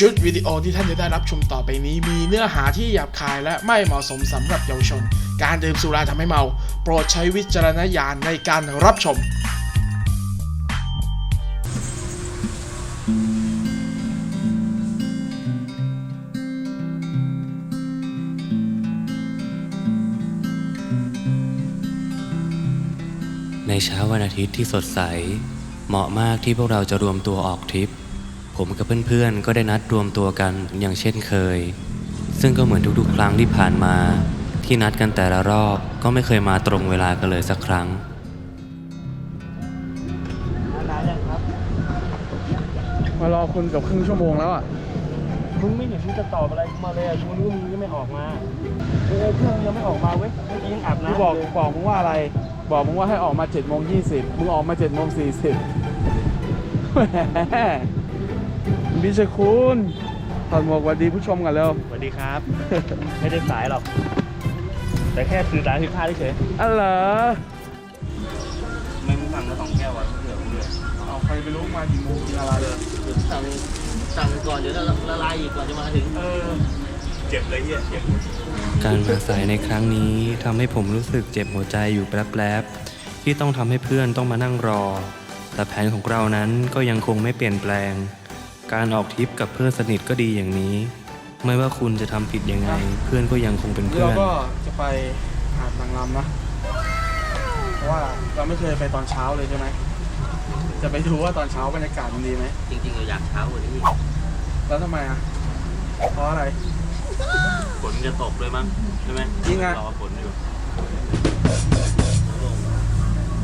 ชุดวิดีโอที่ท่านจะได้รับชมต่อไปนี้มีเนื้อหาที่หยาบคายและไม่เหมาะสมสำหรับเยาวชน การดื่มสุราทำให้เมา โปรดใช้วิจารณญาณในการรับชม ในเช้าวันอาทิตย์ที่สดใส เหมาะมากที่พวกเราจะรวมตัวออกทริป ผมกับเพื่อนๆ ก็ได้นัดรวมตัวกันอย่างเช่นเคย ซึ่งก็เหมือนทุกๆ ครั้งที่ผ่านมา ที่นัดกันแต่ละรอบก็ไม่เคยมาตรงเวลากันเลยสักครั้ง มารอคุณกับครึ่งชั่วโมงแล้วอะ มึงไม่เห็นมึงจะตอบอะไรกูมาเลยอะกูรู้ว่ามึงยังไม่ออกมาเออเครื่องยังไม่ออกมาเว้ยเมื่อกี้ยังอาบกูน้ำบอกเลยบอกมึงว่าอะไร บอกมึงว่าให้ออกมา7จ็ดโมงยีมึงออกมา7จ็ดโมงสี่สิ บแหมบิชคุณถอดหมวกหวัดดีผู้ชมกันเร็วสวัสดีครับ ไม่ได้สายหรอก แต่แค่สื่อสารผิดพลาดเฉยอ๋อเหรอไม่มึงฟังมาสองแก้วอะเผื่อมึงเลยเอาใครไปรู้มากี่โมงกินอะไรเลยสั่งสั่งก่อนเดี๋ยวละละลายอีกกว่าจะมาถึงเออเจ็บเลยเฮียเจ็บการมาสายในครั้งนี้ทำให้ผมรู้สึกเจ็บหัวใจอยู่แป๊บๆที่ต้องทำให้เพื่อนต้องมานั่งรอ แต่แผนของเรานั้นก็ยังคงไม่เปลี่ยนแปลง การออกทริปกับเพื่อนสนิทก็ดีอย่างนี้ ไม่ว่าคุณจะทำผิดยังไง เพื่อนก็ยังคงเป็นเราเพื่อนก็จะไปหาดนางรำนะ เพราะว่าเราไม่เคยไปตอนเช้าเลยใช่ไหม จะไปดูว่าตอนเช้าบรรยากาศมันดีไหม จริงๆเราอยากเช้ากว่านี้แล้วทำไมอะ เพราะอะไร ฝนจะตกเลยมั้งใช่ไหมจริงอะ รอฝนอยู่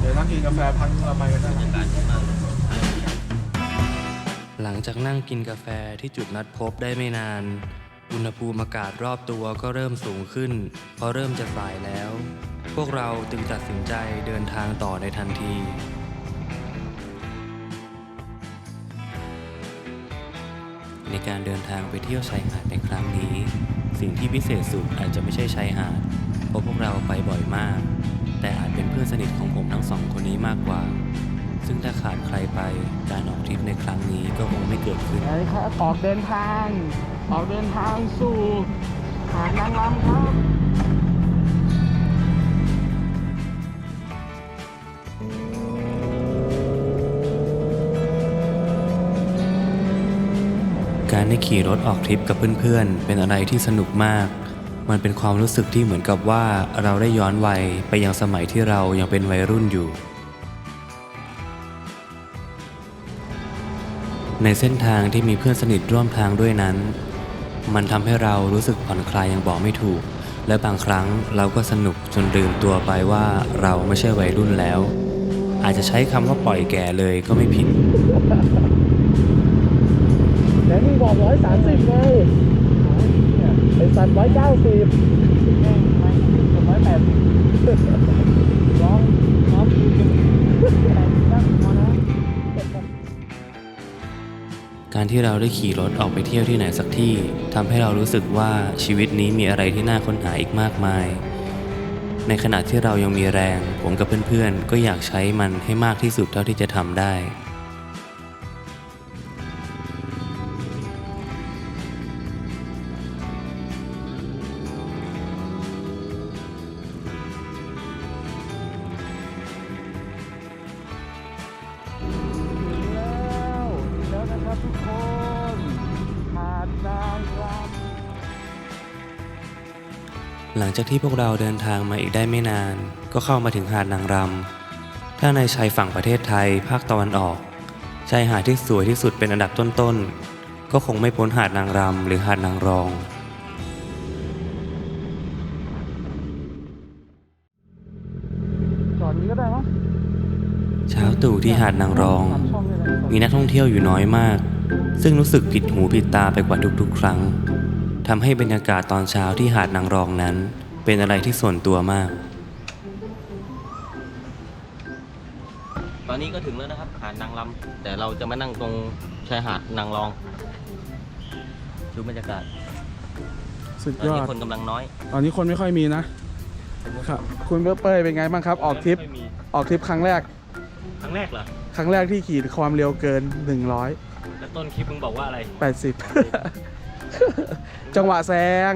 เดี๋ยวนั่งกินกาแฟพักเราไปกันได้บรรนะยากาศดีมากเลย หลังจากนั่งกินกาแฟที่จุดนัดพบได้ไม่นาน อุณหภูมิอากาศรอบตัวก็เริ่มสูงขึ้น เพอเริ่มจะสายแล้ว พวกเราจึงตัดสินใจเดินทางต่อในทันทีในการเดินทางไปเที่ยวชายหาดในครั้งนี้ สิ่งที่พิเศษสุดอาจจะไม่ใช่ชายหาด เพราะพวกเราไปบ่อยมาก แต่อาจเป็นเพื่อนสนิทของผมทั้งสองคนนี้มากกว่า ซึ่งถ้าขาดใครไปการออกทริปในครั้งนี้ก็คงไม่เกิดขึ้นไปครับออกเดินทาง ออกเดินทางสู่หาดนางรำครับการได้ขี่รถออกทริปกับเพื่อนๆ เป็นอะไรที่สนุกมาก มันเป็นความรู้สึกที่เหมือนกับว่าเราได้ย้อนวัยไปยังสมัยที่เรายังเป็นวัยรุ่นอยู่ ในเส้นทางที่มีเพื่อนสนิทร่วมทางด้วยนั้น มันทำให้เรารู้สึกผ่อนคลายอย่างบอกไม่ถูก และบางครั้งเราก็สนุกจนลืมตัวไปว่าเราไม่ใช่วัยรุ่นแล้ว อาจจะใช้คำว่าปล่อยแก่เลยก็ไม่ผิด แล้วมึงบอกร้อยสามสิบไงไอสัตว์ร้อยเก้าสิบแม่งร้อยแปดสิบ การที่เราได้ขี่รถออกไปเที่ยวที่ไหนสักที่ทำให้เรารู้สึกว่าชีวิตนี้มีอะไรที่น่าค้นหาอีกมากมาย ในขณะที่เรายังมีแรง ผมกับเพื่อนๆ ก็อยากใช้มันให้มากที่สุดเท่าที่จะทำได้ จากที่พวกเราเดินทางมาอีกได้ไม่นาน ก็เข้ามาถึงหาดนางรำ ถ้าในชายฝั่งประเทศไทยภาคตะวันออก ชายหาดที่สวยที่สุดเป็นอันดับต้นๆ ก็คงไม่พ้นหาดนางรำหรือหาดนางรองำจอดนี้ก็ได้มั้งเช้าตู่ที่หาดนางรองสามช่องเลยนะมีนักท่องเที่ยวอยู่น้อยมาก ซึ่งรู้สึกผิดหูผิดตาไปกว่าทุกๆ ครั้งทำให้บรรยากาศตอนเช้าที่หาดนางรองนั้น เป็นอะไรที่ส่วนตัวมาก ตอนนี้ก็ถึงแล้วนะครับหาดนางลำแต่เราจะมานั่งตรงชายหาดนางรองดูบรรยากาศสุดตอนยอนี้ด คนกำลังน้อยตอนนี้คนไม่ค่อยมีนะครับ คุณเบอร์เป้ยเป็นไงบ้างครับ ออกทริป ไม่มีออกทริปครั้งแรก ครั้งแรกเหรอครั้งแรกที่ขี่ความเร็วเกิน100แล้วต้นคลิปมึงบอกว่าอะไรแปดสิบจังหวะแซง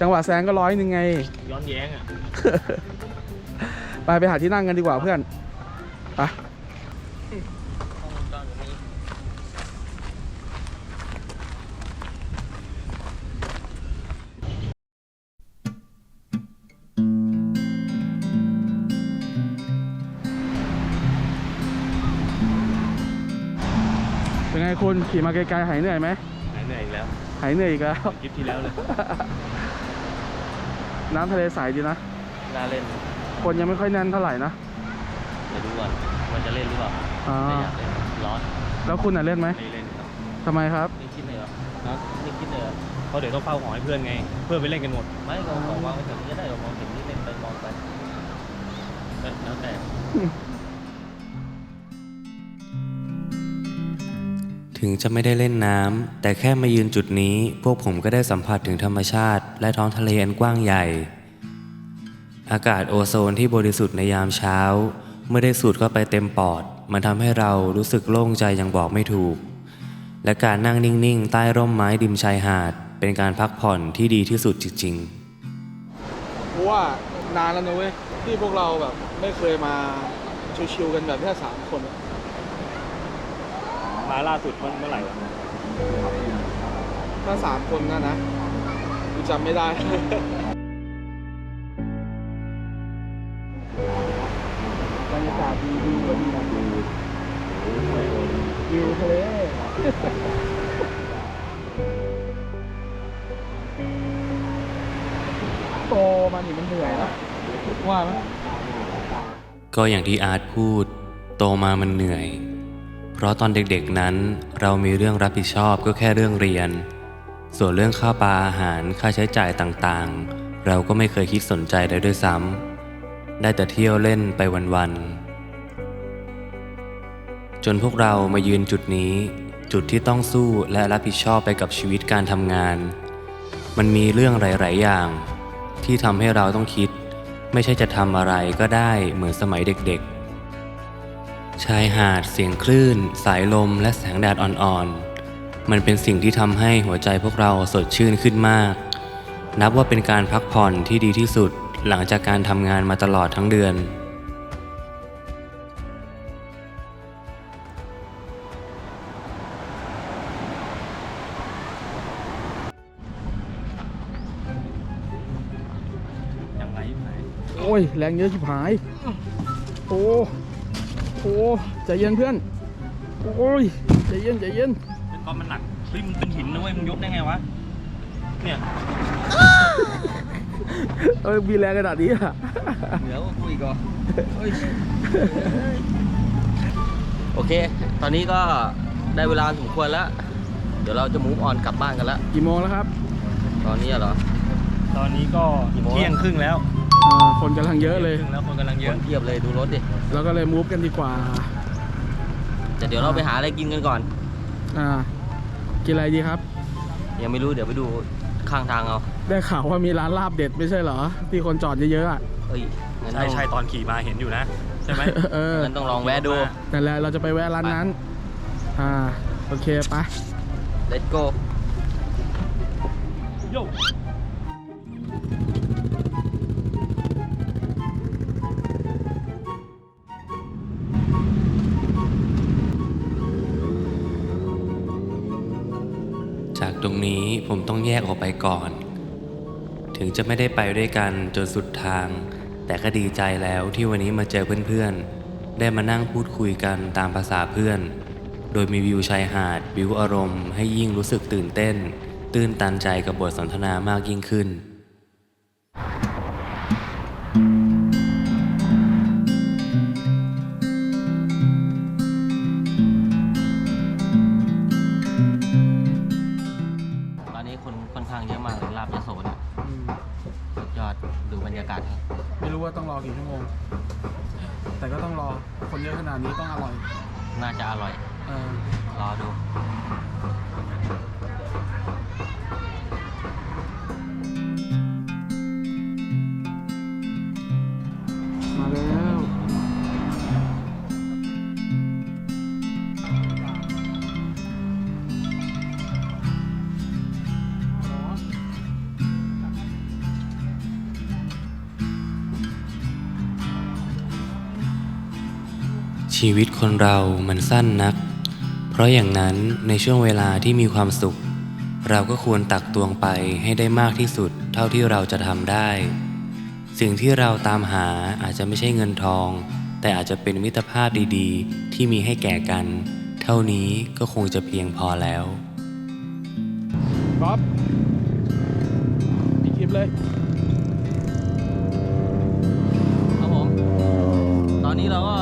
จังหวะแซงก็ร้อยหนึ่งไง ย้อนแย้งอะ ไปไปหาที่นั่งกันดีกว่าเพื่อนไปเป็นไงคุณขี่มาไกลๆหายเหนื่อยไหมหายเหนื่อยอีกแล้ว หายเหนื่อยอีกแล้ว คลิปที่แล้วเลย น้ำทะเลใสดีนะ น่าเล่นคนยังไม่ค่อยแน่นเท่าไหร่นะเดี๋ยวดูก่อนว่าจะเล่นหรือเปล่าอ่าแต่อยากเล่นร้อนแล้วคุณน่ะเล่นไหมไม่เล่นครับทำไมครับ นี่คิดเลยเหรอนะนี่คิดเลยเหรอเพราะเดี๋ยวต้องเฝ้าหอให้เพื่อนไง เพื่อนไปเล่นกันหมด ไม่ก็ของวางไว้แถวนี้ก็ได้ก็มองเห็นนี่เล่นไปมองไปแล้วแต่ ถึงจะไม่ได้เล่นน้ำแต่แค่มายืนจุดนี้ พวกผมก็ได้สัมผัสถึงธรรมชาติ และท้องทะเลอันกว้างใหญ่ อากาศโอโซนที่บริสุทธิ์ในยามเช้า เมื่อได้สูดเข้าไปเต็มปอด มันทำให้เรารู้สึกโล่งใจอย่างบอกไม่ถูก และการนั่งนิ่งๆ ใต้ร่มไม้ริมชายหาด เป็นการพักผ่อนที่ดีที่สุดจริงๆเพราะว่านานแล้วนะเว้ยที่พวกเราแบบไม่เคยมาชิวๆกันแบบแค่สามคน มาล่าสุดเมื่อเมื่อไหร่วะถ้าสามคนนะนะกูจำไม่ได้ บรรยากาศดีวิวก็ดีนะวิวทะเลโตมานี่มันเหนื่อยนะว่าไหม ก็อย่างที่อาร์ตพูด โตมามันเหนื่อยเพ ราะตอนเด็กๆนั้น เรามีเรื่องรับผิดชอบก็แค่เรื่องเรียน ส่วนเรื่องค่าปลาอาหารค่าใช้จ่ายต่างๆ เราก็ไม่เคยคิดสนใจเลยด้วยซ้ำได้แต่เที่ยวเล่นไปวันๆจนพวกเรามายืนจุดนี้ จุดที่ต้องสู้และรับผิดชอบไปกับชีวิตการทำงาน มันมีเรื่องหลายๆอย่าง ที่ทำให้เราต้องคิด ไม่ใช่จะทำอะไรก็ได้เหมือนสมัยเด็กๆ ชายหาดเสียงคลื่น สายลมและแสงแดดอ่อนๆ มันเป็นสิ่งที่ทำให้หัวใจพวกเราสดชื่นขึ้นมาก นับว่าเป็นการพักผ่อนที่ดีที่สุดหลังจากการทำงานมาตลอดทั้งเดือน โอ้ย แรงเยอะชิบหาย โอ้ โอ้ใจเย็นเพื่อนโอ้ยใจเย็นใจเย็นเป็นก้อนมันหนักเฮ้ยมันเป็นหินนะเว้ยมึงยกได้ไงวะเนี่ยเอ้ยมีแรงขนาดนี้อะเหนือกว่ากูอีกเหรอเฮ้ยโอเค ตอนนี้ก็ได้เวลาสมควรแล้ว เดี๋ยวเราจะมูฟออนกลับบ้านกันแล้ว กี่โมงแล้วครับ ตอนนี้เหรอ ตอนนี้ก็กี่โมงเที่ยงครึ่งแล้ว อ่าคนกำลังเยอะเลยที่งครึ่งแล้วคนกำลังเยคอะนเทียบเลยดูรถดิเราก็เลยมูฟกันดีกว่าแต่เดี๋ยวเราไปหาอะไรกินกันก่อน อ่า กินอะไรดีครับ ยังไม่รู้เดี๋ยวไปดูข้างทางเอา ได้ข่าวว่ามีร้านลาบเด็ดไม่ใช่เหรอ ที่คนจอดเยอะๆอะ เอ้ยงั้นใช่ต้องใช่ตอนขี่มาเห็นอยู่นะ ใช่ไหม เอองั้นต้องลองแวะดูแต่แล้วเราจะไปแวะร้านนั้น อ่า โอเคไป let's go โย่ ตรงนี้ผมต้องแยกออกไปก่อน ถึงจะไม่ได้ไปด้วยกันจนสุดทาง แต่ก็ดีใจแล้วที่วันนี้มาเจอเพื่อนๆ ได้มานั่งพูดคุยกันตามภาษาเพื่อน โดยมีวิวชายหาด วิวอารมณ์ให้ยิ่งรู้สึกตื่นเต้น ตื้นตันใจกับบทสนทนามากยิ่งขึ้น รอดูชีวิตคนเรามันสั้นนัก เพราะอย่างนั้นในช่วงเวลาที่มีความสุข เราก็ควรตักตวงไปให้ได้มากที่สุดเท่าที่เราจะทำได้ สิ่งที่เราตามหาอาจจะไม่ใช่เงินทอง แต่อาจจะเป็นมิตรภาพดีๆ ที่มีให้แก่กัน เท่านี้ก็คงจะเพียงพอแล้วก๊อฟมีคลิปเลยครับผม ตอนนี้เราก็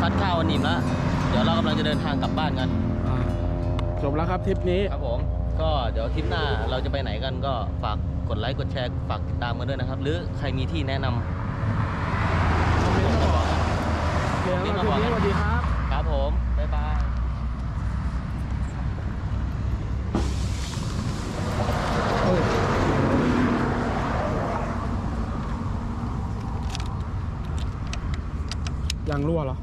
ทานข้าววันนิ่มแล้ว เดี๋ยวเรากำลังจะเดินทางกลับบ้านกันจบแล้วครับทริปนี้ ครับผม ก็เดี๋ยวทริปหน้าเราจะไปไหนกันก็ฝากกดไลค์กดแชร์ฝากติดตามกันด้วยนะครับ หรือใครมีที่แนะนำโอเคครับทริปนี้สวัสดีครับ ครับผม บ๊ายบายยางรั่วเหรอ